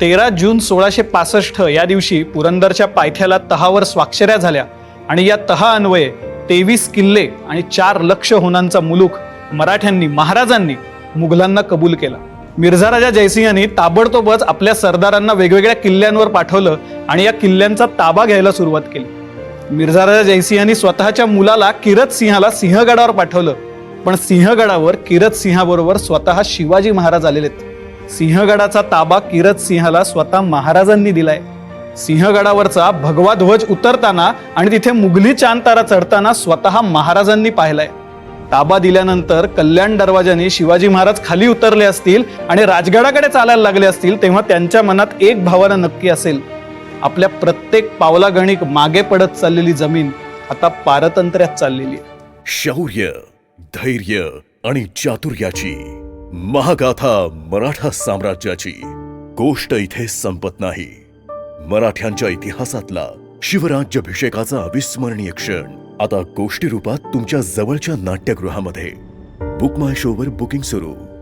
तेरा जून सोळाशे पासष्ट या दिवशी पुरंदरच्या पायथ्याला तहावर स्वाक्षऱ्या झाल्या आणि या तहा अन्वये तेवीस किल्ले आणि चार लक्ष होनांचा मुलूक मराठ्यांनी महाराजांनी मुघलांना कबूल केला. मिर्झा राजा जयसिंहांनी ताबडतोबच आपल्या सरदारांना वेगवेगळ्या किल्ल्यांवर पाठवलं आणि या किल्ल्यांचा ताबा घ्यायला सुरुवात केली. मिर्झा राजा जयसिंहांनी स्वतःच्या मुलाला किरत सिंहाला सिंहगडावर पाठवलं पण सिंहगडावर किरत सिंहाबरोबर स्वतः शिवाजी महाराज आलेले आहेत सिंहगडाचा ताबा किरत सिंहाला स्वतः महाराजांनी दिलाय. सिंहगडावरचा भगवा ध्वज उतरताना आणि तिथे मुघली चांदतारा चढताना स्वतः महाराजांनी पाहिलाय. ताबा दिल्यानंतर कल्याण दरवाजाने शिवाजी महाराज खाली उतरले असतील आणि राजगडाकडे चालायला लागले असतील तेव्हा त्यांच्या मनात एक भावना नक्की असेल. आपल्या प्रत्येक पावलागणिक मागे पडत चाललेली जमीन आता पारतंत्र्यात चाललेली शौर्य धैर्य आणि चातुर्याची महागाथा मराठा साम्राज्याची गोष्ट इथे संपत नाही. मराठ्यांच्या इतिहासातला शिवराज्याभिषेकाचा अविस्मरणीय क्षण आता गोष्टी रूपात तुमच्या जवळच्या नाट्यगृहामध्ये. बुक माय शोवर बुकिंग सुरू.